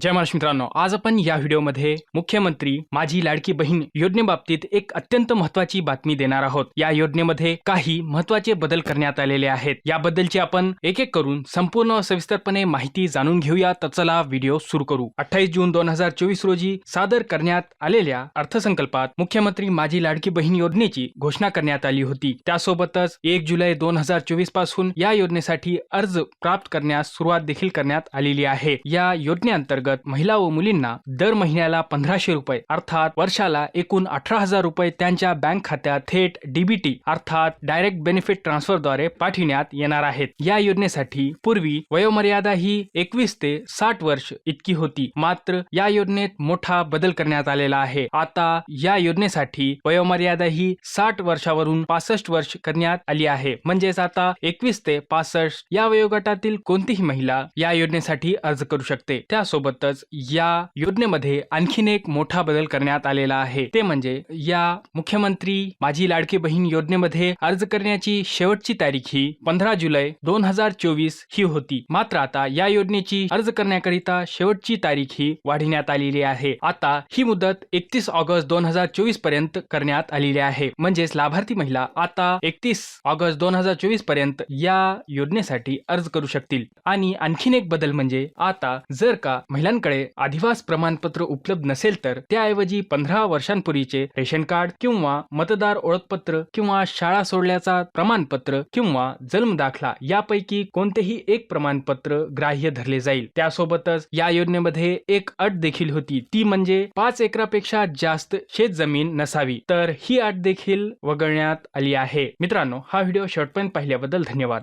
जय महाराष्ट्र मित्रांनो आज आपण या व्हिडिओमध्ये मुख्यमंत्री माझी लाडकी बहीण योजनेबाबतीत एक अत्यंत महत्वाची बातमी देणार आहोत. या योजनेमध्ये काही महत्त्वाचे बदल करण्यात आलेले आहेत. याबद्दलची आपण एक एक करून संपूर्ण सविस्तरपणे माहिती जाणून घेऊया. तर चला व्हिडिओ सुरू करू. अठ्ठावीस जून दोन हजार चोवीस रोजी सादर करण्यात आलेल्या अर्थसंकल्पात मुख्यमंत्री माझी लाडकी बहीण योजनेची घोषणा करण्यात आली होती. त्यासोबतच एक जुलै दोन हजार चोवीसपासून या योजनेसाठी अर्ज प्राप्त करण्यास सुरुवात देखील करण्यात आलेली आहे. या योजनेअंतर्गत महिला व मुलींना दर महिन्याला पंधराशे रुपये अर्थात वर्षाला एकूण अठरा हजार रुपये त्यांच्या बँक खात्यात थेट डीबीटी अर्थात डायरेक्ट बेनिफिट ट्रान्सफरद्वारे पाठविण्यात येणार आहेत. या योजनेसाठी पूर्वी वयोमर्यादा ही एकवीस ते साठ वर्ष इतकी होती. मात्र या योजनेत मोठा बदल करण्यात आलेला आहे. आता या योजनेसाठी वयोमर्यादा ही साठ वर्षावरून पासष्ट वर्ष करण्यात आली आहे. म्हणजेच आता एकवीस ते पासष्ट या वयोगटातील कोणतीही महिला या योजनेसाठी अर्ज करू शकते. त्यासोबत त्यासोबतच या योजनेमध्ये आणखीन एक मोठा बदल करण्यात आलेला आहे. ते म्हणजे या मुख्यमंत्री माझी लाडकी बहीण योजनेमध्ये अर्ज करण्याची शेवटची तारीख ही पंधरा जुलै दोन हजार चोवीस ही होती. मात्र आता या योजनेची अर्ज करण्याकरिता शेवटची तारीख ही वाढविण्यात आलेली आहे. आता ही मुदत एकतीस ऑगस्ट दोन हजार चोवीसपर्यंत करण्यात आलेली आहे. म्हणजेच लाभार्थी महिला आता एकतीस ऑगस्ट दोन हजार चोवीसपर्यंत या योजनेसाठी अर्ज करू शकतील. आणि आणखीन एक बदल म्हणजे आता जर का महिलांकडे अधिवास प्रमाणपत्र उपलब्ध नसेल तर त्याऐवजी पंधरा वर्षांपूर्वीचे रेशन कार्ड किंवा मतदार ओळखपत्र किंवा शाळा सोडल्याचा प्रमाणपत्र किंवा जन्म दाखला यापैकी कोणतेही एक प्रमाणपत्र ग्राह्य धरले जाईल. त्यासोबतच या योजनेमध्ये एक अट देखील होती. ती म्हणजे पाच एकरापेक्षा जास्त शेत जमीन नसावी. तर ही अट देखील वगळण्यात आली आहे. मित्रांनो हा व्हिडिओ शेवटपर्यंत पाहिल्याबद्दल धन्यवाद.